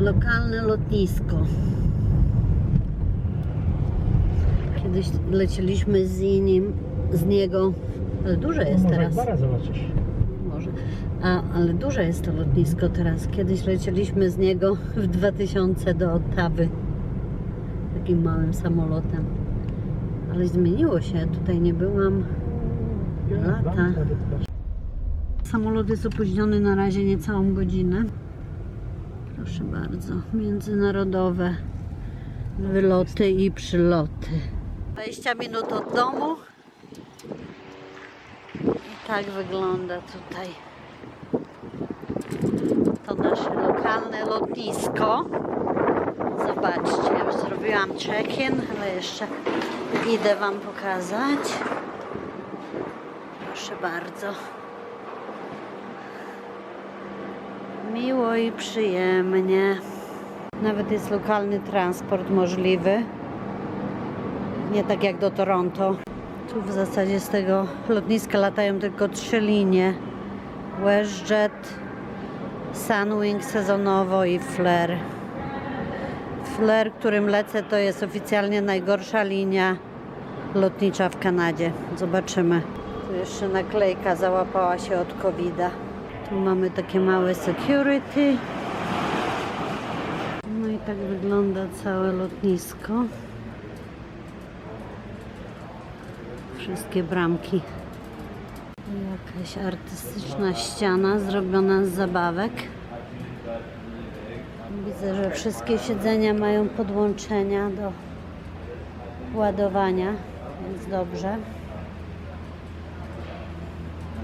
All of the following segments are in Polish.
lokalne lotnisko. Kiedyś lecieliśmy z nim, z niego, ale duże jest Może teraz. bara zobaczysz. Może. A, ale duże jest to lotnisko teraz. Kiedyś lecieliśmy z niego w 2000 do Ottawy. Takim małym samolotem. Ale zmieniło się. Tutaj nie byłam. Lata. Samolot jest opóźniony na razie niecałą godzinę. Proszę bardzo. Międzynarodowe wyloty i przyloty. 20 minut od domu. I tak wygląda tutaj. To nasze lokalne lotnisko. Zobaczcie, już zrobiłam check-in, ale jeszcze idę Wam pokazać. Proszę bardzo. Miło i przyjemnie. Nawet jest lokalny transport możliwy. Nie tak jak do Toronto. Tu w zasadzie z tego lotniska latają tylko trzy linie. WestJet, Sunwing sezonowo i Flair. Flair, którym lecę, to jest oficjalnie najgorsza linia lotnicza w Kanadzie. Zobaczymy. Tu jeszcze naklejka załapała się od covid -a. Tu mamy takie małe security. No i tak wygląda całe lotnisko. Wszystkie bramki. Jakaś artystyczna ściana zrobiona z zabawek. Widzę, że wszystkie siedzenia mają podłączenia do ładowania, więc dobrze.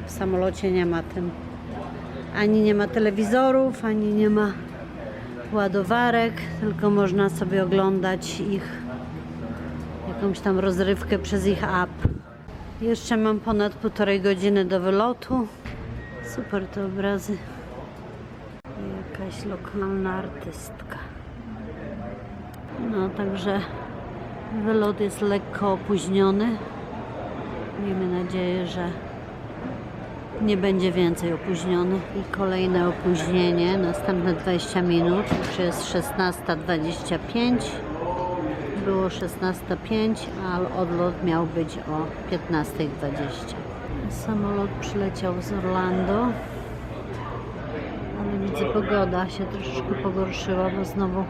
W samolocie nie ma tym. Ani nie ma telewizorów, ani nie ma ładowarek, tylko można sobie oglądać ich jakąś tam rozrywkę przez ich app. Jeszcze mam ponad półtorej godziny do wylotu. Super te obrazy. Jakaś lokalna artystka. No, także wylot jest lekko opóźniony. Miejmy nadzieję, że nie będzie więcej opóźniony. I kolejne opóźnienie, następne 20 minut, już jest 16.25. Było 16.05, a odlot miał być o 15.20. Samolot przyleciał z Orlando, ale widzę pogoda się troszeczkę pogorszyła, bo znowu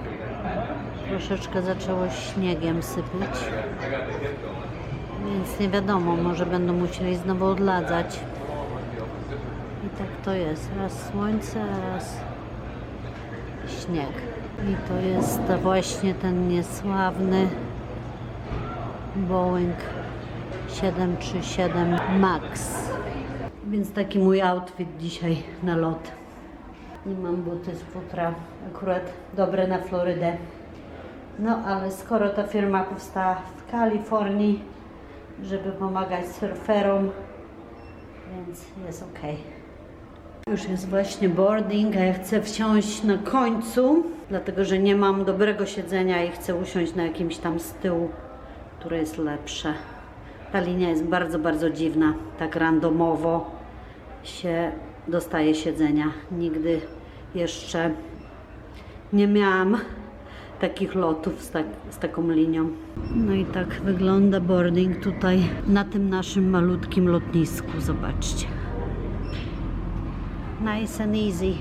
troszeczkę zaczęło śniegiem sypać. Więc nie wiadomo, może będą musieli znowu odladzać. Tak to jest. Raz słońce, raz śnieg. I to jest właśnie ten niesławny Boeing 737 MAX. Więc taki mój outfit dzisiaj na lot. I mam buty z futra, akurat dobre na Florydę. No ale skoro ta firma powstała w Kalifornii, żeby pomagać surferom, więc jest ok. Już jest właśnie boarding, a ja chcę wsiąść na końcu, dlatego że nie mam dobrego siedzenia i chcę usiąść na jakimś tam z tyłu, które jest lepsze. Ta linia jest bardzo, bardzo dziwna. Tak randomowo się dostaje siedzenia. Nigdy jeszcze nie miałam takich lotów z, tak, z taką linią. No i tak wygląda boarding tutaj na tym naszym malutkim lotnisku. Zobaczcie. Nice and easy.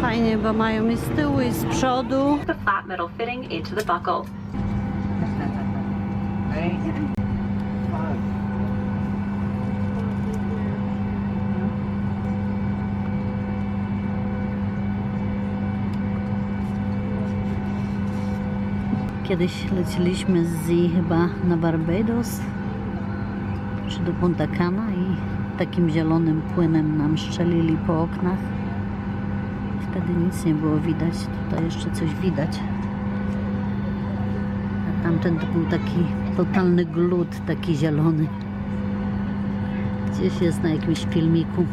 Fajnie, bo mają i z tyłu, i z przodu. the flat metal fitting into the buckle. Kiedyś leciliśmy z Zee chyba na Barbados czy do Punta Cana takim zielonym płynem nam szczelili po oknach. Wtedy nic nie było widać, tutaj jeszcze coś widać. A tamten to był taki totalny glut, taki zielony. Gdzieś jest na jakimś filmiku.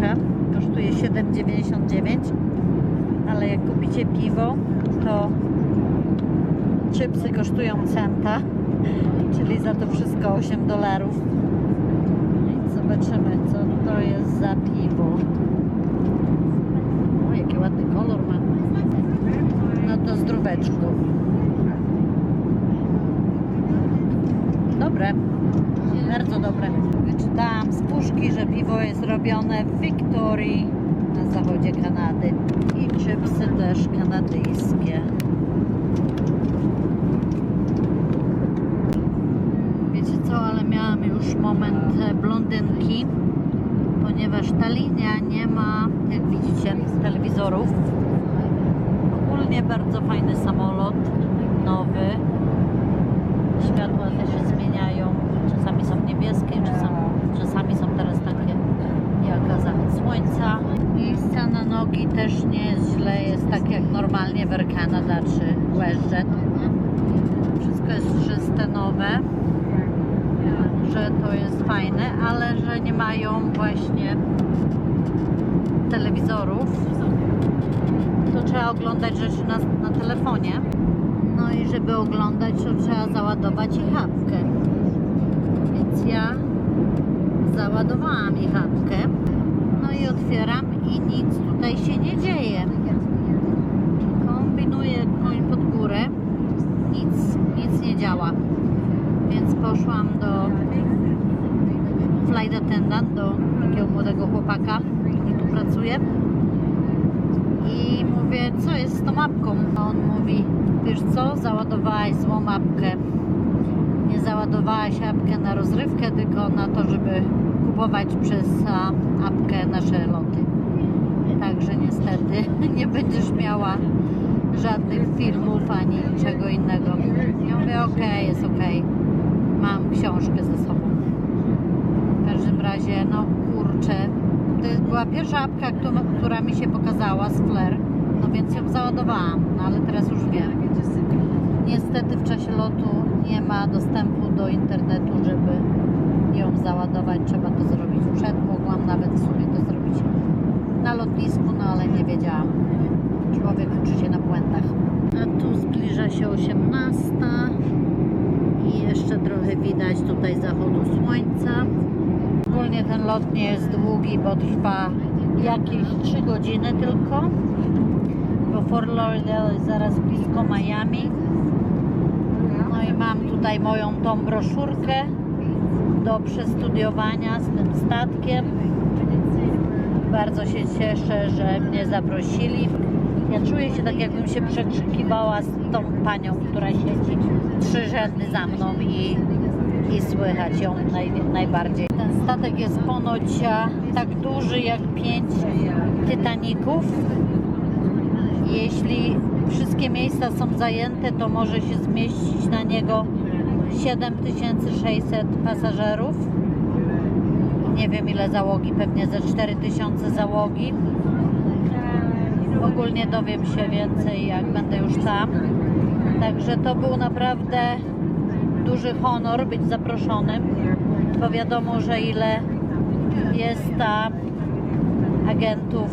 Puszka. Kosztuje 7,99. Ale jak kupicie piwo, to chipsy kosztują centa. Czyli za to wszystko 8 dolarów. Zobaczymy, co to jest za piwo. O, jaki ładny kolor ma. No to zdróweczku. Dobre. Bardzo dobre. Wyczytałam z puszki, że piwo jest robione w Victorii na zachodzie Kanady. I chipsy też kanadyjskie. Wiecie co, ale miałam już moment e, blondynki, ponieważ ta linia nie ma, jak widzicie, telewizorów. Ogólnie bardzo fajny samolot, nowy. Światła też się zmieniają. Czasami są niebieskie, czasami, czasami są teraz takie jak zachód słońca. Miejsca na nogi też nie jest źle, jest tak jak normalnie w Air Canada czy WestJet. Wszystko jest czyste, nowe że to jest fajne, ale że nie mają właśnie telewizorów, to trzeba oglądać rzeczy na, na telefonie. No i żeby oglądać, to trzeba załadować ich apkę. Więc ja załadowałam ich apkę. No i otwieram i nic tutaj się nie dzieje. Kombinuję koń pod górę. Nic, nic nie działa. Więc poszłam do flight attendant, do takiego młodego chłopaka, który tu pracuje. I mówię, co jest z tą mapką? A on mówi, wiesz co, załadowałaś złą mapkę. Nie załadowałaś apkę na rozrywkę, tylko na to, żeby kupować przez apkę nasze loty. Także niestety nie będziesz miała żadnych filmów ani niczego innego. Ja mówię, okej, jest okej. Mam książkę ze sobą. W każdym razie, no kurczę, to była pierwsza apka, która mi się pokazała z Flair, no więc ją załadowałam, no ale teraz już wiem. Niestety w czasie lotu nie ma dostępu do internetu, żeby ją załadować. Trzeba to zrobić przed. Mogłam nawet sobie to zrobić na lotnisku, no ale nie wiedziałam. Człowiek uczy się na błędach. A tu zbliża się 18 i jeszcze trochę widać tutaj zachodu słońca. Ogólnie ten lot nie jest długi, bo trwa jakieś 3 godziny tylko. Bo Fort Lauderdale jest zaraz blisko Miami. No i mam tutaj moją tą broszurkę do przestudiowania z tym statkiem. Bardzo się cieszę, że mnie zaprosili. Ja czuję się tak, jakbym się przekrzykiwała z tą panią, która siedzi trzy rzędy za mną i, i słychać ją naj, najbardziej. Ten statek jest ponoć a, tak duży jak pięć Titaników. Jeśli wszystkie miejsca są zajęte, to może się zmieścić na niego 7600 pasażerów. Nie wiem ile załogi, pewnie ze 4000 załogi. Ogólnie dowiem się więcej, jak będę już tam. Także to był naprawdę duży honor być zaproszonym, bo wiadomo, że ile jest ta agentów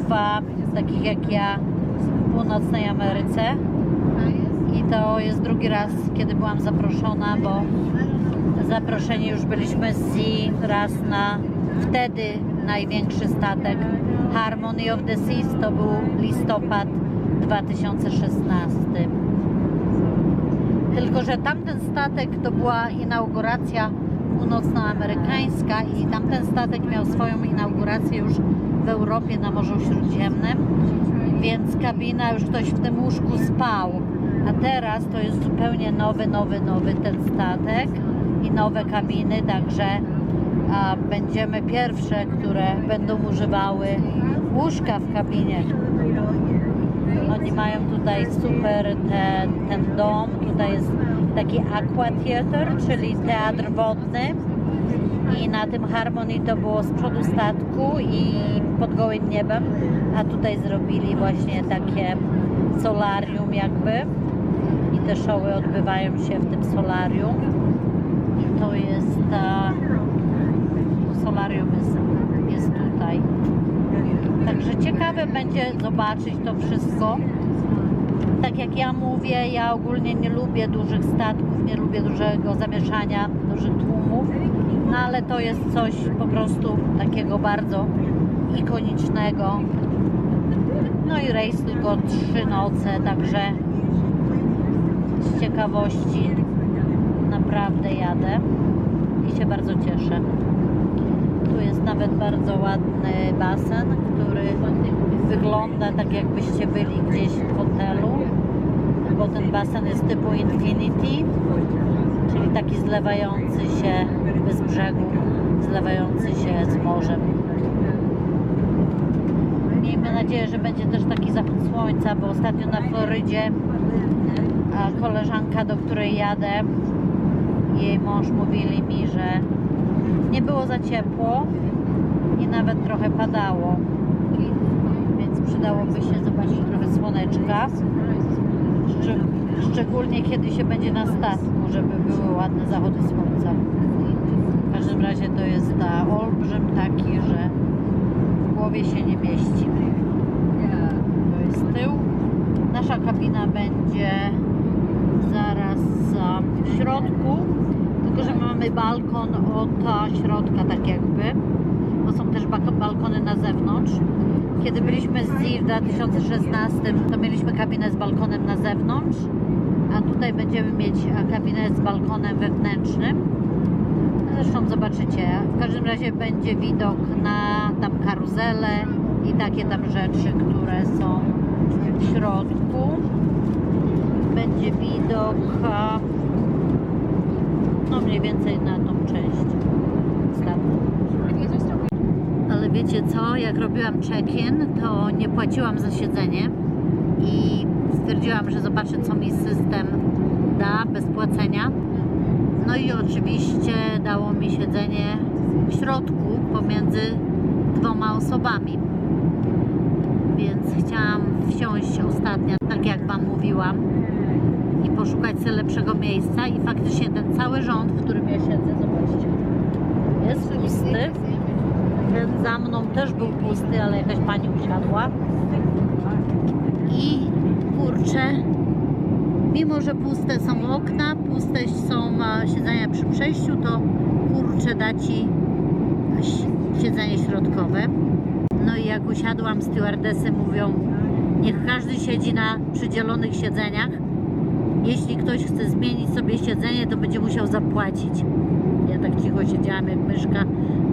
takich jak ja w północnej Ameryce. I to jest drugi raz, kiedy byłam zaproszona, bo zaproszeni już byliśmy z Sea raz na wtedy największy statek Harmony of the Seas, to był listopad 2016. Tylko, że tamten statek to była inauguracja północnoamerykańska i tamten statek miał swoją inaugurację już w Europie na Morzu Śródziemnym, więc kabina już ktoś w tym łóżku spał. A teraz to jest zupełnie nowy, nowy, nowy ten statek i nowe kabiny, także a, będziemy pierwsze, które będą używały łóżka w kabinie. Oni mają tutaj super ten, ten dom. Tutaj jest taki aqua theater, czyli teatr wodny. I na tym Harmony to było z przodu statku i pod gołym niebem. A tutaj zrobili właśnie takie solarium jakby. Te showy odbywają się w tym solarium. To jest ta... Solarium jest, jest tutaj. Także ciekawe będzie zobaczyć to wszystko. Tak jak ja mówię, ja ogólnie nie lubię dużych statków, nie lubię dużego zamieszania, dużych tłumów, no ale to jest coś po prostu takiego bardzo ikonicznego. No i rejs tylko trzy noce, także z ciekawości naprawdę jadę i się bardzo cieszę. Tu jest nawet bardzo ładny basen, który wygląda tak jakbyście byli gdzieś w hotelu, bo ten basen jest typu Infinity, czyli taki zlewający się bez brzegu, zlewający się z morzem. Miejmy nadzieję, że będzie też taki zachód słońca, bo ostatnio na Florydzie koleżanka, do której jadę, jej mąż mówili mi, że nie było za ciepło i nawet trochę padało. Więc przydałoby się zobaczyć trochę słoneczka. Szczeg- szczególnie kiedy się będzie na statku, żeby były ładne zachody słońca. W każdym razie to jest ta olbrzym taki, że w głowie się nie mieści. To jest tył. Nasza kabina będzie w środku, tylko że mamy balkon od środka tak jakby, bo są też balkony na zewnątrz. Kiedy byliśmy z ZIR w 2016, to mieliśmy kabinę z balkonem na zewnątrz, a tutaj będziemy mieć kabinę z balkonem wewnętrznym. Zresztą zobaczycie. W każdym razie będzie widok na tam karuzelę i takie tam rzeczy, które są w środku. Będzie widok no mniej więcej na tą część statku. Ale wiecie co, jak robiłam check-in, to nie płaciłam za siedzenie i stwierdziłam, że zobaczę co mi system da bez płacenia. No i oczywiście dało mi siedzenie w środku pomiędzy dwoma osobami. Więc chciałam wsiąść ostatnia, tak jak Wam mówiłam, poszukać sobie lepszego miejsca. I faktycznie ten cały rząd, w którym ja siedzę, zobaczcie, jest pusty. Ten za mną też był pusty, ale jakaś pani usiadła. I kurczę, mimo że puste są okna, puste są e, siedzenia przy przejściu, to kurczę da ci siedzenie środkowe. No i jak usiadłam, stewardesy mówią, niech każdy siedzi na przydzielonych siedzeniach. Jeśli ktoś chce zmienić sobie siedzenie, to będzie musiał zapłacić. Ja tak cicho siedziałam jak myszka.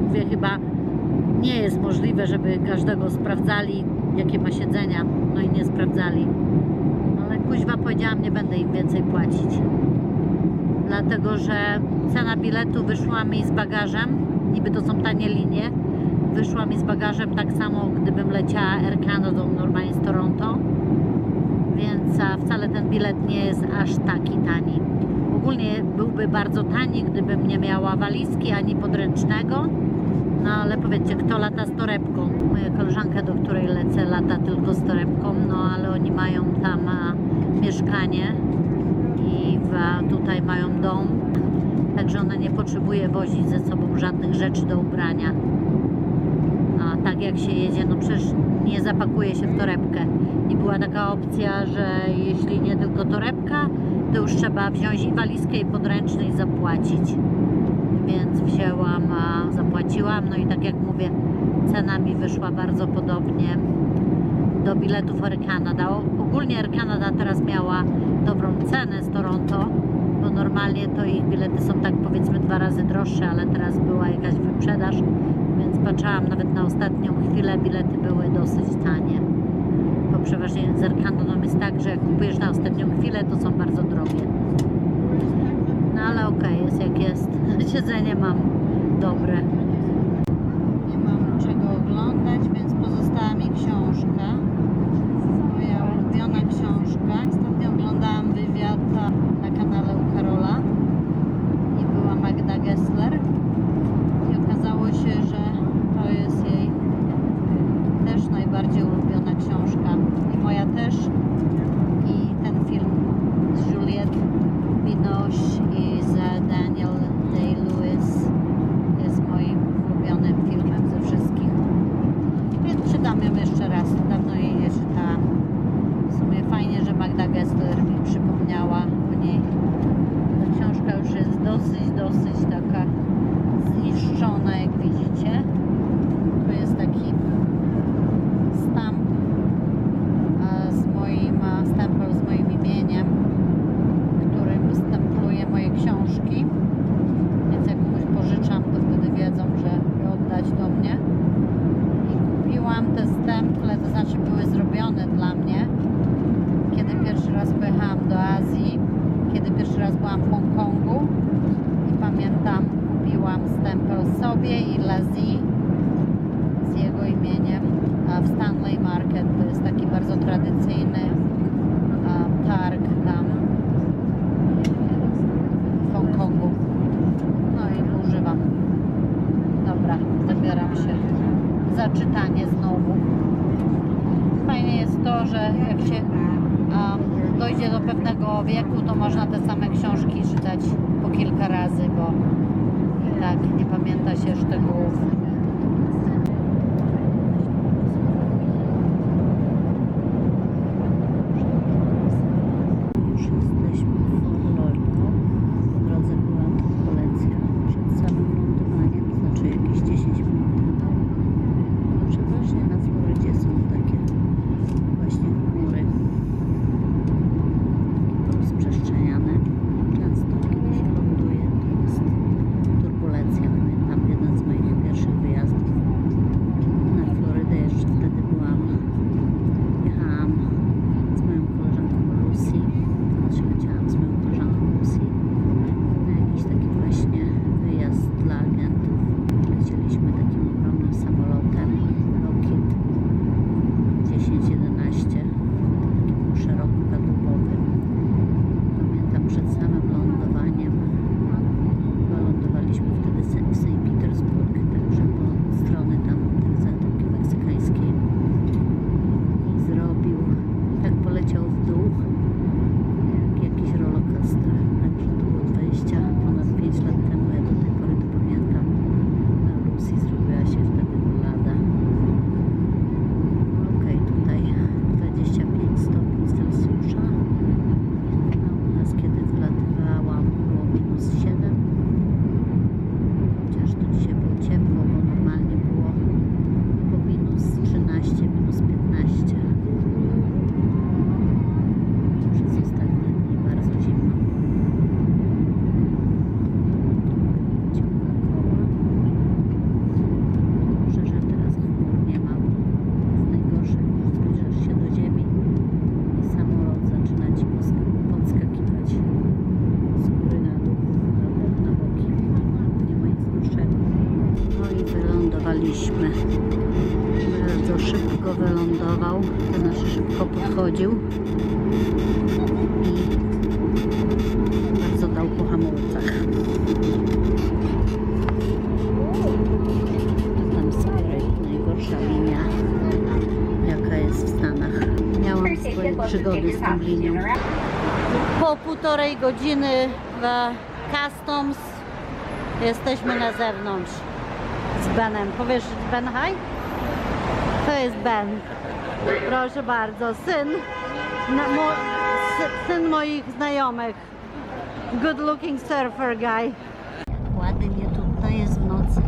Mówię, chyba nie jest możliwe, żeby każdego sprawdzali, jakie ma siedzenia. No i nie sprawdzali. Ale kuźwa powiedziałam, nie będę im więcej płacić. Dlatego, że cena biletu wyszła mi z bagażem. Niby to są tanie linie. Wyszła mi z bagażem tak samo, gdybym leciała Air Canada normalnie z Toronto. Więc wcale ten bilet nie jest aż taki tani. Ogólnie byłby bardzo tani, gdybym nie miała walizki ani podręcznego. No ale powiedzcie, kto lata z torebką? Moja koleżanka, do której lecę, lata tylko z torebką, no ale oni mają tam mieszkanie i w, tutaj mają dom, także ona nie potrzebuje wozić ze sobą żadnych rzeczy do ubrania. A tak jak się jedzie, no przecież nie zapakuje się w torebkę. I była taka opcja, że jeśli nie tylko torebka, to już trzeba wziąć i walizkę i podręczny i zapłacić. Więc wzięłam, a zapłaciłam, no i tak jak mówię, cena mi wyszła bardzo podobnie do biletów Air Canada. Ogólnie Air Canada teraz miała dobrą cenę z Toronto, bo normalnie to ich bilety są tak powiedzmy dwa razy droższe, ale teraz była jakaś wyprzedaż, więc patrzyłam nawet na ostatnią chwilę, bilety były dosyć tanie. Bo przeważnie z Canada jest tak, że jak kupujesz na ostatnią chwilę, to są bardzo drogie. No ale okej, jest jak jest. Siedzenie mam dobre. Nie mam czego oglądać, więc pozostała mi książka. Moja ulubiona książka. Ostatnio oglądałam wywiad na kanale u Karola i była Magda Gessler. I okazało się, że to jest jej też najbardziej ulubiona książka. I moja też. Yeah. Nie pamięta się szczegółów. Bardzo szybko wylądował. Ten nasz szybko podchodził. I bardzo dał po hamulcach. Tam Spirit, najgorsza linia, jaka jest w Stanach. Miałam swoje przygody z tą linią. Po półtorej godziny w Customs jesteśmy na zewnątrz z Benem. Powiesz Ben hi? To jest Ben. Proszę bardzo, syn, na, mo, sy, syn moich znajomych. Good looking surfer guy. Ładnie tutaj jest w nocy.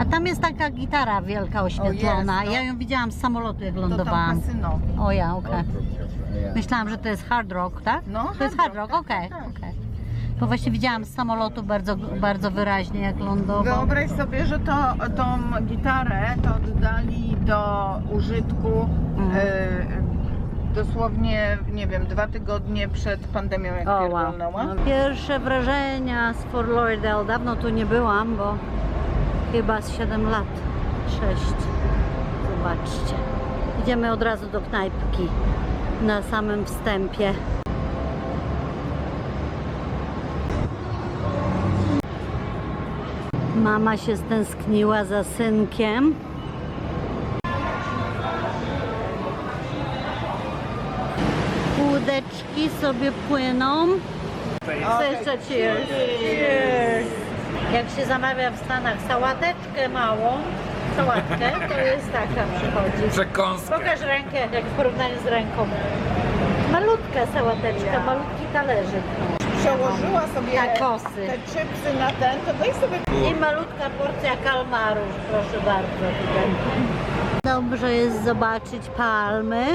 A tam jest taka gitara wielka oświetlona. no. Ja ją widziałam z samolotu jak To tam lądowałam. kasyno. O ja, okej. Myślałam, że to jest hard rock, tak? No, To jest hard hard rock, rock, okej, tak, tak. okej. Bo właśnie widziałam z samolotu bardzo, bardzo wyraźnie jak lądował. Wyobraź sobie, że to, tą gitarę to oddali do użytku Mhm. e, dosłownie, nie wiem, dwa tygodnie przed pandemią, jak O, wow. No, pierwsze wrażenia z Fort Lauderdale. Dawno tu nie byłam, bo chyba z 7 lat. 6. Zobaczcie. Idziemy od razu do knajpki na samym wstępie. Mama się stęskniła za synkiem. Łódeczki sobie płyną. Co jeszcze cheers? Cheers! Jak się zamawia w Stanach sałateczkę małą, sałatkę, to jest taka przychodzi. Przekąska. Pokaż rękę, jak w porównaniu z ręką. Malutka sałateczka, malutki talerzyk. Przełożyła sobie Takosy. te chipsy na ten, to weź sobie I malutka porcja kalmarów, proszę bardzo. Tutaj. Dobrze jest zobaczyć palmy.